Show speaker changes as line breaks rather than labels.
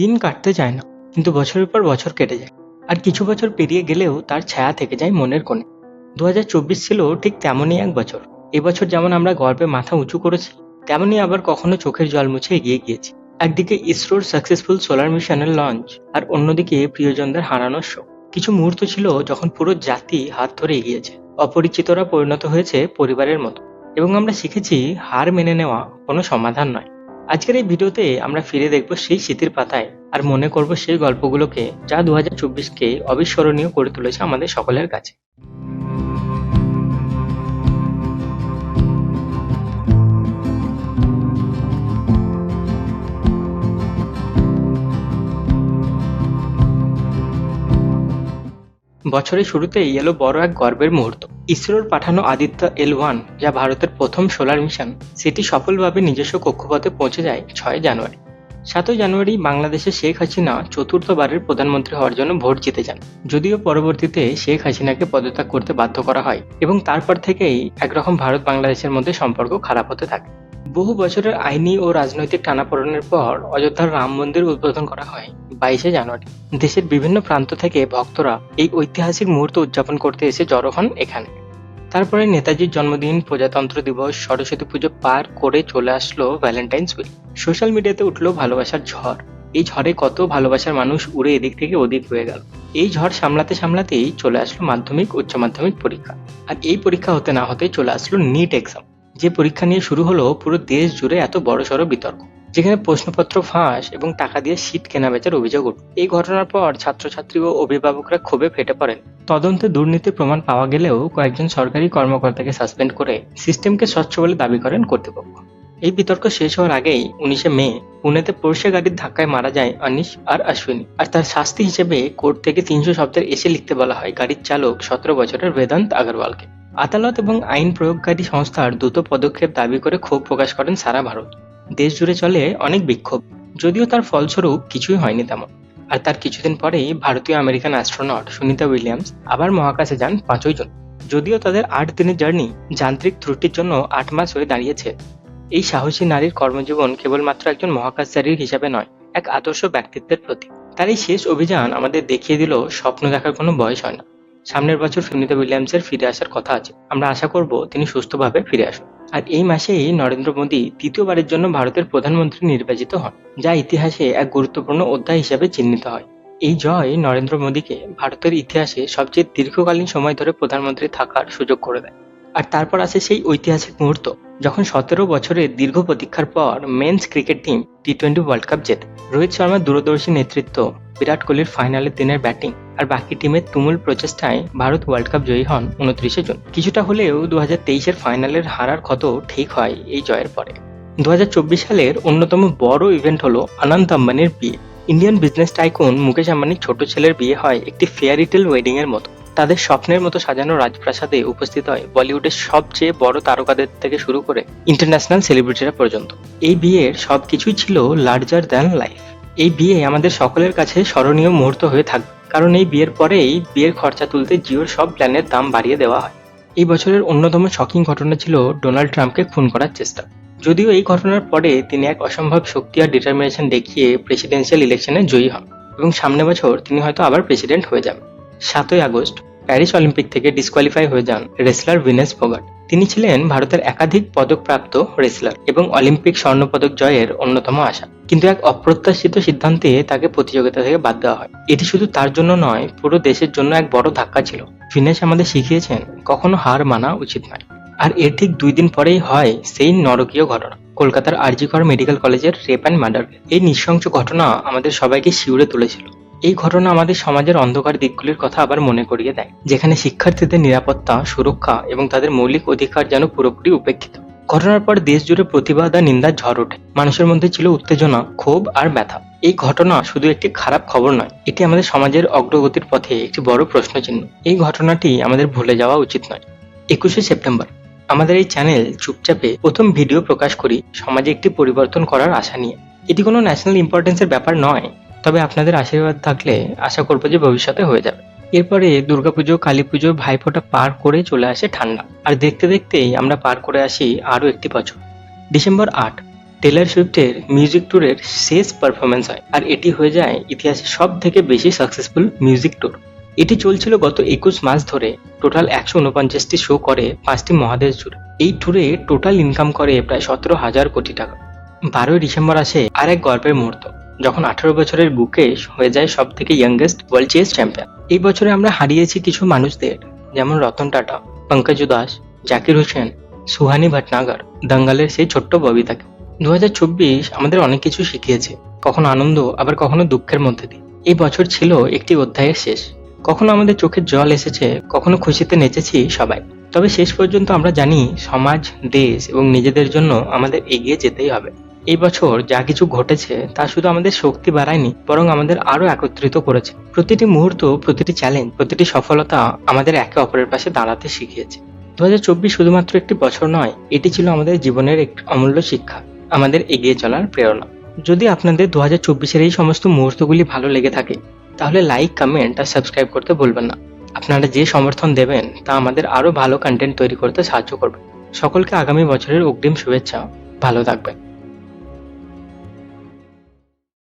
দিন কাটতে চায় না, কিন্তু বছরের পর বছর কেটে যায়। আর কিছু বছর পেরিয়ে গেলেও তার ছায়া থেকে যায় মনের কোণে। দু হাজার চব্বিশ ছিল ঠিক তেমনই এক বছর। এবছর যেমন আমরা গর্বে মাথা উঁচু করেছি, তেমনই আবার কখনো চোখের জল মুছে এগিয়ে গিয়েছি। একদিকে ইসরোর সাকসেসফুল সোলার মিশনের লঞ্চ, আর অন্যদিকে প্রিয়জনদের হারানোর শোক কিছু মুহূর্ত ছিল যখন পুরো জাতি হাত ধরে এগিয়েছে। অপরিচিতরা পরিণত হয়েছে পরিবারের মতো। এবং আমরা শিখেছি, হার মেনে নেওয়া কোনো সমাধান নয়। আজকের এই ভিডিওতে আমরা ফিরে দেখব সেই স্মৃতির পাতায় আর মনে করব সেই গল্পগুলোকে যা দু চব্বিশকে অবিস্মরণীয় করে তুলেছে আমাদের সকলের কাছে। বছরের শুরুতেই এলো বড় এক গর্বের মুহূর্ত। ইসরোর পাঠানো আদিত্য এল ওয়ান, যা ভারতের প্রথম সোলার মিশন সেটি সফলভাবে নিজস্ব কক্ষপথে পৌঁছে যায় ছয় জানুয়ারি। সাতই জানুয়ারি বাংলাদেশে শেখ হাসিনা চতুর্থবারের প্রধানমন্ত্রী হওয়ার জন্য ভোট জিতে যান। যদিও পরবর্তীতে শেখ হাসিনাকে পদত্যাগ করতে বাধ্য করা হয় এবং তারপর থেকেই একরকম ভারত বাংলাদেশের মধ্যে সম্পর্ক খারাপ হতে থাকে। বহু বছরের আইনি ও রাজনৈতিক টানাপোড়েনের পর অযোধ্যার রাম মন্দির উদ্বোধন করা হয় বাইশে জানুয়ারি। দেশের বিভিন্ন প্রান্ত থেকে ভক্তরা এই ঐতিহাসিক মুহূর্ত উদযাপন করতে এসে জড়ো হন এখানে। তারপরে নেতাজির জন্মদিন, প্রজাতন্ত্র দিবস, সরস্বতী পুজো পার করে চলে আসলো ভ্যালেন্টাইন্স উইক। সোশ্যাল মিডিয়াতে উঠল ভালোবাসার ঝড়। এই ঝড়ে কত ভালোবাসার মানুষ উড়ে এদিক থেকে ওদিক হয়ে গেল। এই ঝড় সামলাতে সামলাতেই চলে আসলো মাধ্যমিক, উচ্চ মাধ্যমিক পরীক্ষা। আর এই পরীক্ষা হতে না হতে চলে আসলো নিট এক্সাম যে পরীক্ষা নিয়ে শুরু হলো, পুরো দেশ জুড়ে এত বড়সড় বিতর্ক। যেখানে প্রশ্নপত্র ফাঁস এবং টাকা দিয়ে সিট কেনা বেচার অভিযোগ উঠল। এই ঘটনার পর ছাত্রছাত্রী ও অভিভাবকরা ক্ষোভে ফেটে পড়েন। তদন্তে দুর্নীতির প্রমাণ পাওয়া গেলেও কয়েকজন সরকারি কর্মকর্তাকে সাসপেন্ড করে সিস্টেমকে স্বচ্ছ বলে দাবি করেন কর্তৃপক্ষ। এই বিতর্ক শেষ হওয়ার আগেই উনিশে মে পুনেতে পোর্শে গাড়ির ধাক্কায় মারা যায় অনিশ আর অশ্বিনী। আর তার শাস্তি হিসেবে কোর্ট থেকে তিনশো শব্দের এসে লিখতে বলা হয়, গাড়ির চালক সতেরো বছরের বেদান্ত আগরওয়ালকে। আদালত এবং আইন প্রয়োগকারী সংস্থার দ্রুত পদক্ষেপ দাবি করে ক্ষোভ প্রকাশ করেন সারা ভারত। দেশ জুড়ে চলে অনেক বিক্ষোভ, যদিও তার ফলস্বরূপ কিছুই হয়নি তেমন। আর তার কিছুদিন পরেই ভারতীয় আমেরিকান অ্যাস্ট্রোনট সুনিতা উইলিয়ামস আবার মহাকাশে যান পাঁচই জন। যদিও তাদের আট দিনের জার্নি যান্ত্রিক ত্রুটির জন্য আট মাস হয়ে দাঁড়িয়েছে। এই সাহসী নারীর কর্মজীবন কেবলমাত্র একজন মহাকাশচারীর হিসাবে নয়, এক আদর্শ ব্যক্তিত্বের প্রতি তার এই শেষ অভিযান আমাদের দেখিয়ে দিল স্বপ্ন দেখার কোনো বয়স হয় না। সামনের বছর সুনিতা উইলিয়ামসের ফিরে আসার কথা আছে। আমরা আশা করব তিনি সুস্থভাবে ফিরে আসুন। আর এই মাসেই নরেন্দ্র মোদী তৃতীয়বারের জন্য ভারতের প্রধানমন্ত্রী নির্বাচিত হন, যা ইতিহাসে এক গুরুত্বপূর্ণ অধ্যায় হিসেবে চিহ্নিত হয়। এই জয় নরেন্দ্র মোদীকে ভারতের ইতিহাসে সবচেয়ে দীর্ঘকালীন সময় ধরে প্রধানমন্ত্রী থাকার সুযোগ করে দেয়। আর তারপর আসে সেই ঐতিহাসিক মুহূর্ত, যখন সতেরো বছরের দীর্ঘ প্রতীক্ষার পর men's cricket team T twenty world cup জেতে। রোহিত শর্মার দূরদর্শী নেতৃত্ব বিরাট কোহলির ফাইনালের দিনের ব্যাটিং আর বাকি টিমের তুমুল প্রচেষ্টায় ভারত ওয়ার্ল্ড কাপ জয়ী হন উনত্রিশে জুন। কিছুটা হলেও দু হাজার তেইশের ফাইনালের হারার ক্ষত ঠিক হয় এই জয়ের পরে। দু হাজার চব্বিশ সালের অন্যতম বড় ইভেন্ট হলো অনন্ত আম্বানির বিয়ে। ইন্ডিয়ান বিজনেস টাইকুন মুকেশ আম্বানির ছোট ছেলের বিয়ে হয় একটি ফেয়ারিটেল ওয়েডিং এর মতো। তাদের স্বপ্নের মতো সাজানো রাজপ্রাসাদে উপস্থিত হয় বলিউডের সবচেয়ে বড় তারকাদের থেকে শুরু করে ইন্টারন্যাশনাল সেলিব্রিটিরা পর্যন্ত। এই বিয়ের সবকিছুই ছিল লার্জার দ্যান লাইফ এই বিয়ে আমাদের সকলের কাছে স্মরণীয় মুহূর্ত হয়ে থাকবে কারণ এই বিয়ের পরেই বিয়ের খরচা তুলতে জিওর সব প্ল্যানের দাম বাড়িয়ে দেওয়া হয়। এই বছরের অন্যতম শকিং ঘটনা ছিল ডোনাল্ড ট্রাম্পকে খুন করার চেষ্টা। যদিও এই ঘটনার পরে তিনি এক অসম্ভব শক্তি আর ডিটারমিনেশন দেখিয়ে প্রেসিডেন্সিয়াল ইলেকশনে জয়ী হন, এবং সামনে বছর তিনি হয়তো আবার প্রেসিডেন্ট হয়ে যাবেন। সাতই আগস্ট প্যারিস অলিম্পিক থেকে ডিসকোয়ালিফাই হয়ে যান রেসলার ভিনেস ফোগাট। তিনি ছিলেন ভারতের একাধিক পদকপ্রাপ্ত রেসলার এবং অলিম্পিক স্বর্ণপদক জয়ের অন্যতম আশা। কিন্তু এক অপ্রত্যাশিত সিদ্ধান্তে তাকে প্রতিযোগিতা থেকে বাদ দেওয়া হয়। এটি শুধু তার জন্য নয়, পুরো দেশের জন্য এক বড় ধাক্কা ছিল। ভিনেস আমাদের শিখিয়েছেন, কখনো হার মানা উচিত নয়। আর এর ঠিক দুই দিন পরেই হয় সেই নরকীয় ঘটনা। কলকাতার আরজিকর মেডিকেল কলেজের রেপ অ্যান্ড মার্ডার। এই নৃশংস ঘটনা আমাদের সবাইকে শিউরে তুলেছিল। এই ঘটনা আমাদের সমাজের অন্ধকার দিকগুলির কথা আবার মনে করিয়ে দেয়, যেখানে শিক্ষার্থীদের নিরাপত্তা, সুরক্ষা এবং তাদের মৌলিক অধিকার যেন পুরোপুরি উপেক্ষিত। ঘটনার পর দেশ জুড়ে প্রতিবাদ আর নিন্দার ঝড় ওঠে। মানুষের মধ্যে ছিল উত্তেজনা, ক্ষোভ আর ব্যথা। এই ঘটনা শুধু একটি খারাপ খবর নয়, এটি আমাদের সমাজের অগ্রগতির পথে একটি বড় প্রশ্নচিহ্ন। এই ঘটনাটি আমাদের ভুলে যাওয়া উচিত নয়। একুশে সেপ্টেম্বর। আমাদের এই চ্যানেল চুপচাপে প্রথম ভিডিও প্রকাশ করি সমাজে একটি পরিবর্তন করার আশা নিয়ে। এটি কোনো ন্যাশনাল ইম্পর্টেন্সের ব্যাপার নয়। তবে আপনাদের আশীর্বাদ থাকলে আশা করব যে ভবিষ্যতে হয়ে যাবে। এরপরে দুর্গাপুজো কালী পুজো ভাইফোঁটা পার করে চলে আসে ঠান্ডা। আর দেখতে দেখতেই আমরা পার করে আসি আরও একটি বছর। ডিসেম্বর আট, টেলর সুইফটের মিউজিক ট্যুরের শেষ পারফরমেন্স হয়। আর এটি হয়ে যায় ইতিহাসে সব থেকে বেশি সাকসেসফুল মিউজিক ট্যুর এটি চলছিল গত একুশ মাস ধরে। টোটাল একশো উনপঞ্চাশটি শো করে পাঁচটি মহাদেশ জুড়ে। এই ট্যুরে টোটাল ইনকাম করে প্রায় সতেরো হাজার কোটি টাকা। বারোই ডিসেম্বর আসে আর এক গর্বের মুহূর্ত। যখন আঠারো বছরের গুকেশ হয়ে যায় সব থেকে ইয়াংগেস্ট ওয়ার্ল্ড চেস চ্যাম্পিয়ন এই বছরে আমরা হারিয়েছি কিছু মানুষদের, যেমন রতন টাটা, পঙ্কজ দাস, জাকির হোসেন, সুহানি ভটনাগর, দাঙ্গালের সেই ছোট্ট ববিতাকে। দু আমাদের অনেক কিছু শিখিয়েছে, কখনো আনন্দ, আবার কখনো দুঃখের মধ্যে দিয়ে। এই বছর ছিল একটি অধ্যায়ের শেষ। কখনো আমাদের চোখের জল এসেছে, কখনো খুশিতে নেচেছি সবাই। তবে শেষ পর্যন্ত আমরা জানি সমাজ, দেশ এবং নিজেদের জন্য আমাদের এগিয়ে যেতেই হবে। এই বছর যা কিছু ঘটেছে তা শুধু আমাদের শক্তি বাড়ায়নি, বরং আমাদের আরও একত্রিত করেছে। প্রতিটি মুহূর্ত, প্রতিটি চ্যালেঞ্জ প্রতিটি সফলতা আমাদের একে অপরের পাশে দাঁড়াতে শিখিয়েছে। দু হাজার চব্বিশ শুধুমাত্র একটি বছর নয়, এটি ছিল আমাদের জীবনের একটি অমূল্য শিক্ষা, আমাদের এগিয়ে চলার প্রেরণা। যদি আপনাদের দু হাজার চব্বিশের এই সমস্ত মুহূর্তগুলি ভালো লেগে থাকে, তাহলে লাইক কমেন্ট আর সাবস্ক্রাইব করতে ভুলবেন না। আপনারা যে সমর্থন দেবেন, তা আমাদের আরও ভালো কন্টেন্ট তৈরি করতে সাহায্য করবে। সকলকে আগামী বছরের অগ্রিম শুভেচ্ছা। ভালো থাকবেন।